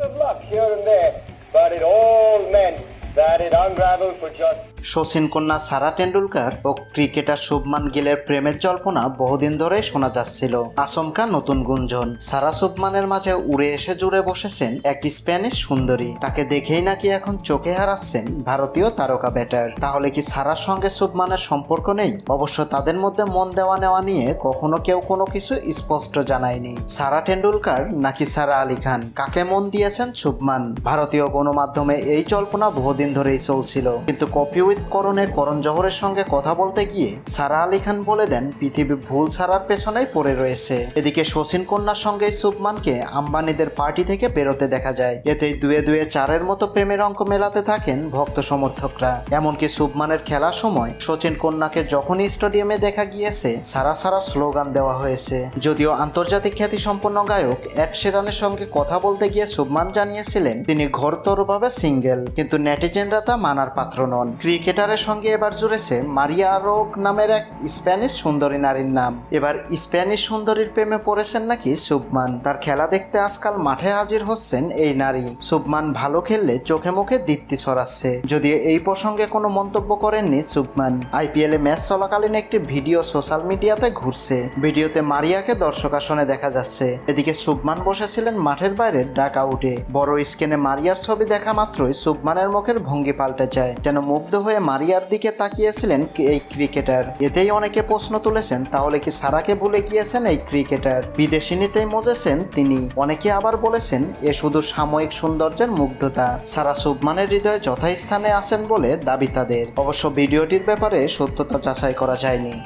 of luck here and there, but it all meant that it unraveled for just Sachin কন্যা সারা টেন্ডুলকার ও cricketer Shubman গিলের প্রেমের জল্পনা বহুদিন ধরেই শোনা যাচ্ছিল। আচমকা নতুন গুঞ্জন। সারা শুভমানের মাঝে উড়ে এসে জুড়ে বসেছেন এক স্প্যানিশ সুন্দরী। তাকে দেখেই নাকি এখন চোখে হারাচ্ছেন ভারতীয় তারকা ব্যাটার। তাহলে কি সারার সঙ্গে শুভমানের সম্পর্ক নেই? অবশ্য তাদের মধ্যে মন দেওয়া নেওয়া নিয়ে কখনো কেউ কোনো কিছু স্পষ্ট জানায়নি। সারা টেন্ডুলকার নাকি সারা আলী খান? কাকে মন দিয়েছেন শুভমান? ভারতীয় গণমাধ্যমে এই জল্পনা বহুদিন ধরেই চলছিল। কিন্তু উইথ করণে করণ জহরের সঙ্গে কথা বলতে গিয়ে সারা আলী খান বলে দেন, পৃথিবী ভুল ছাড়ার পেছনেই পড়ে রয়েছে। এদিকে শচীন কন্যার সঙ্গে শুভমানকে আম্বানিদের পার্টি থেকে বেরোতে দেখা যায়। এতে দুয়ে দুয়ে চারের মতো প্রেমের অঙ্ক মেলাতে থাকেন ভক্ত সমর্থকরা। এমনকি শুভমানের খেলার সময় শচীন কন্যাকে যখনই স্টেডিয়ামে দেখা গিয়েছে, সারা সারা স্লোগান দেওয়া হয়েছে। যদিও আন্তর্জাতিক খ্যাতি সম্পন্ন গায়ক এড শেরানের সঙ্গে কথা বলতে গিয়ে শুভমান জানিয়েছিলেন, তিনি ঘোরতরভাবে সিঙ্গেল, কিন্তু নেটিজেনরা তা মানার পাত্র নন। ক্রিকেটারের সঙ্গে এবার জুড়েছে মারিয়া রোগ নামের এক স্প্যানিশ সুন্দরী নারীর নাম। এবার স্প্যানিশ সুন্দরীর প্রেমে পড়েছেন নাকি শুভমান। তার খেলা দেখতে আজকাল মাঠে হাজির হচ্ছেন এই নারী। শুভমান ভালো খেললে চোখে মুখে দীপ্তি ছড়াচ্ছে। যদিও এই প্রসঙ্গে কোনো মন্তব্য করেননি শুভমান। আইপিএল ম্যাচ চলাকালীন একটি ভিডিও সোশ্যাল মিডিয়াতে ঘুরছে। ভিডিওতে মারিয়াকে দর্শক আসনে দেখা যাচ্ছে। এদিকে শুভমান বসেছিলেন মাঠের বাইরে ডাক আউটে। বড় স্ক্রিনে মারিয়ার ছবি দেখা মাত্রই শুভমানের মুখের ভঙ্গি পাল্টে যায়। যেন মুগ্ধ হয়ে মারিয়ার দিকে তাকিয়েছিলেন এই ক্রিকেটার। এতেই অনেকে প্রশ্ন তুলেছেন, তাহলে কি সারাকে ভুলে গিয়েছেন এই ক্রিকেটার? বিদেশিনীতেই মজেছেন তিনি। অনেকে আবার বলেছেন, এ শুধু সাময়িক সৌন্দর্যের মুগ্ধতা। সারা সুবমানের হৃদয়ে যথাস্থানে আছেন বলে দাবি তাদের। অবশ্য ভিডিওটির ব্যাপারে সত্যতা যাচাই করা যায়নি।